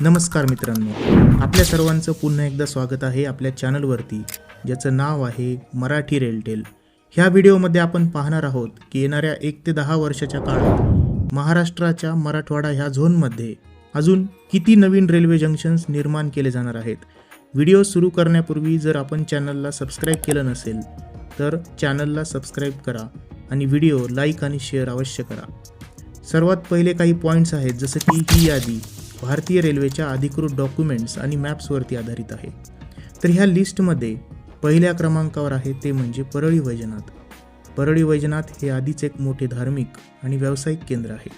नमस्कार मित्रांनो. आपल्या सर्वांचं पुन्हा एकदा स्वागत आहे आपल्या चॅनलवरती ज्याचं नाव आहे मराठी रेलटेल. ह्या व्हिडिओमध्ये आपण पाहणार आहोत की येणाऱ्या एक ते दहा वर्षाच्या काळात महाराष्ट्राच्या मराठवाडा ह्या झोनमध्ये अजून किती नवीन रेल्वे जंक्शन्स निर्माण केले जाणार आहेत? व्हिडिओ सुरू करण्यापूर्वी जर आपण चॅनलला सबस्क्राईब केलं नसेल तर चॅनलला सबस्क्राईब करा आणि व्हिडिओ लाईक आणि शेअर अवश्य करा. सर्वात पहिले काही पॉईंट्स आहेत जसं की ही यादी भारतीय रेल्वेच्या अधिकृत डॉक्युमेंट्स आणि मॅप्सवरती आधारित आहे. तर ह्या लिस्टमध्ये पहिल्या क्रमांकावर आहे ते म्हणजे परळी वैजनाथ. परळी वैजनाथ हे आधीच एक मोठे धार्मिक आणि व्यावसायिक केंद्र आहे.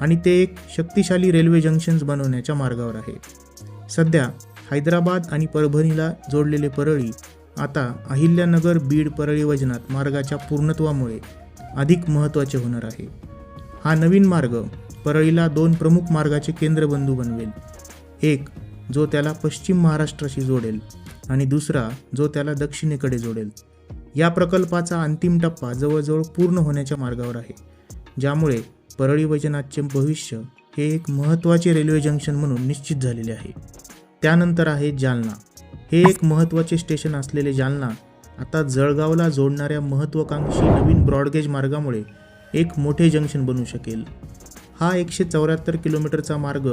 आणि ते एक शक्तिशाली रेल्वे जंक्शन्स बनवण्याच्या मार्गावर आहे. सध्या हैदराबाद आणि परभणीला जोडलेले परळी आता अहिल्यानगर बीड परळी वैजनाथ मार्गाच्या पूर्णत्वामुळे अधिक महत्त्वाचे होणार आहे. हा नवीन मार्ग परळीला दोन प्रमुख मार्गाचे केंद्रबंधू बनवेल. एक जो त्याला पश्चिम महाराष्ट्राशी जोडेल आणि दुसरा जो त्याला दक्षिणेकडे जोडेल. या प्रकल्पाचा अंतिम टप्पा जवळजवळ पूर्ण होण्याच्या मार्गावर आहे ज्यामुळे परळी वैजनाथचे भविष्य हे एक महत्त्वाचे रेल्वे जंक्शन म्हणून निश्चित झालेले आहे. त्यानंतर आहे जालना. हे एक महत्त्वाचे स्टेशन असलेले जालना आता जळगावला जोडणाऱ्या महत्त्वाकांक्षी नवीन ब्रॉडगेज मार्गामुळे एक मोठे जंक्शन बनू शकेल. हा एकशे चौऱ्याहत्तर किलोमीटरचा मार्ग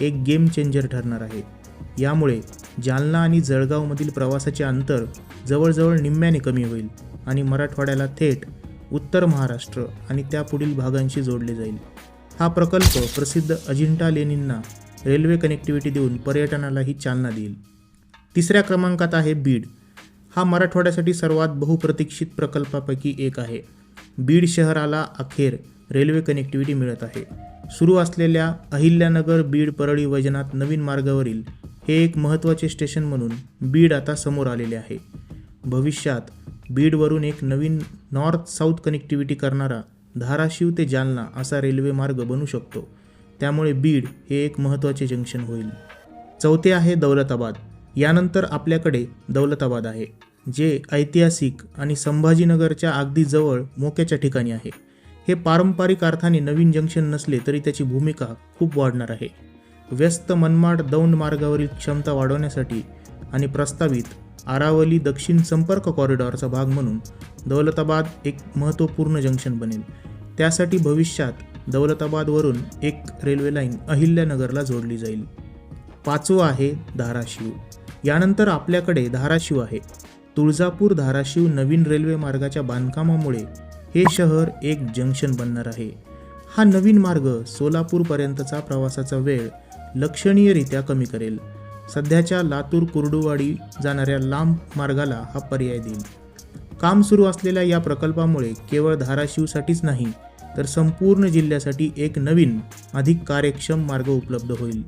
एक गेम चेंजर ठरणार आहे. यामुळे जालना आणि जळगावमधील प्रवासाचे अंतर जवळजवळ निम्म्याने कमी होईल आणि मराठवाड्याला थेट उत्तर महाराष्ट्र आणि त्यापुढील भागांशी जोडले जाईल. हा प्रकल्प प्रसिद्ध अजिंठा लेणींना रेल्वे कनेक्टिव्हिटी देऊन पर्यटनालाही चालना देईल. तिसऱ्या क्रमांकात आहे बीड. हा मराठवाड्यासाठी सर्वात बहुप्रतीक्षित प्रकल्पापैकी एक आहे. बीड शहराला अखेर रेल्वे कनेक्टिव्हिटी मिळत आहे. सुरू असलेल्या अहिल्यानगर बीड परळी वैजनाथ नवीन मार्गावरील हे एक महत्त्वाचे स्टेशन म्हणून बीड आता समोर आलेले आहे. भविष्यात बीडवरून एक नवीन नॉर्थ साऊथ कनेक्टिव्हिटी करणारा धाराशिव ते जालना असा रेल्वे मार्ग बनू शकतो. त्यामुळे बीड हे एक महत्त्वाचे जंक्शन होईल. चौथे आहे दौलताबाद. यानंतर आपल्याकडे दौलताबाद आहे जे ऐतिहासिक आणि संभाजीनगरच्या अगदी जवळ मोक्याच्या ठिकाणी आहे. हे पारंपरिक अर्थाने नवीन जंक्शन नसले तरी त्याची भूमिका खूप वाढणार आहे. व्यस्त मनमाड दौंड मार्गावरील क्षमता वाढवण्यासाठी आणि प्रस्तावित आरावली दक्षिण संपर्क कॉरिडॉरचा भाग म्हणून दौलताबाद एक महत्त्वपूर्ण जंक्शन बनेल. त्यासाठी भविष्यात दौलताबादवरून एक रेल्वे लाईन अहिल्यानगरला जोडली जाईल. पाचवं आहे धाराशिव. यानंतर आपल्याकडे धाराशिव आहे. तुळजापूर धाराशिव नवीन रेल्वे मार्गाच्या बांधकामामुळे हे शहर एक जंक्शन बनणार आहे. हा नवीन मार्ग सोलापूरपर्यंतचा प्रवासाचा वेळ लक्षणीयरित्या कमी करेल. सध्याच्या लातूर कुर्डुवाडी जाणाऱ्या लांब मार्गाला हा पर्याय देईल. काम सुरू असलेल्या या प्रकल्पामुळे केवळ धाराशिवसाठीच नाही तर संपूर्ण जिल्ह्यासाठी एक नवीन अधिक कार्यक्षम मार्ग उपलब्ध होईल.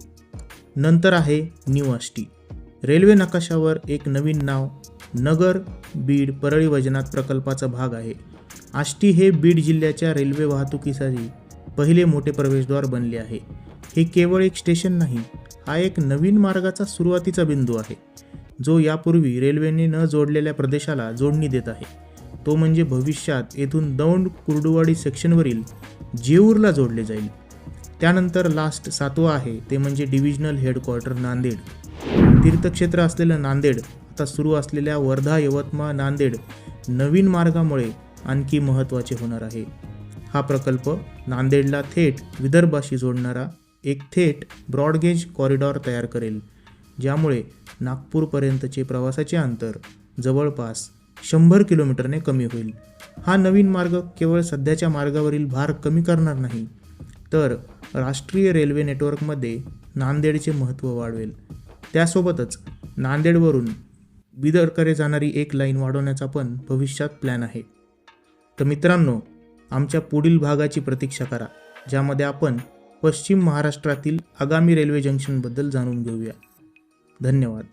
नंतर आहे न्यू आष्टी रेल्वे नकाशावर एक नवीन नाव नगर बीड परळी वैजनाथ प्रकल्पाचा भाग आहे. आष्टी हे बीड जिल्ह्याच्या रेल्वे वाहतुकीसाठी पहिले मोठे प्रवेशद्वार बनले आहे. हे केवळ एक स्टेशन नाही हा एक नवीन मार्गाचा सुरुवातीचा बिंदू आहे जो यापूर्वी रेल्वेने न जोडलेल्या प्रदेशाला जोडणी देत आहे. तो म्हणजे भविष्यात येथून दौंड कुर्डुवाडी सेक्शनवरील जेऊरला जोडले जाईल. त्यानंतर लास्ट सातवा आहे ते म्हणजे डिव्हिजनल हेडक्वार्टर नांदेड. तीर्थक्षेत्र असलेलं नांदेड आता सुरू असलेल्या वर्धा यवतमाळ नांदेड नवीन मार्गामुळे आणखी महत्त्वाचे होणार आहे. हा प्रकल्प नांदेडला थेट विदर्भाशी जोडणारा एक थेट ब्रॉडगेज कॉरिडॉर तयार करेल ज्यामुळे नागपूरपर्यंतचे प्रवासाचे अंतर जवळपास शंभर किलोमीटरने कमी होईल. हा नवीन मार्ग केवळ सध्याच्या मार्गावरील भार कमी करणार नाही तर राष्ट्रीय रेल्वे नेटवर्कमध्ये नांदेडचे महत्त्व वाढवेल. त्यासोबतच नांदेडवरून बिदरकडे जाणारी एक लाईन वाढवण्याचा पण भविष्यात प्लॅन आहे. तर मित्रांनो आमच्या पुढील भागाची प्रतीक्षा करा ज्यामध्ये आपण पश्चिम महाराष्ट्रातील आगामी रेल्वे जंक्शनबद्दल जाणून घेऊया. धन्यवाद.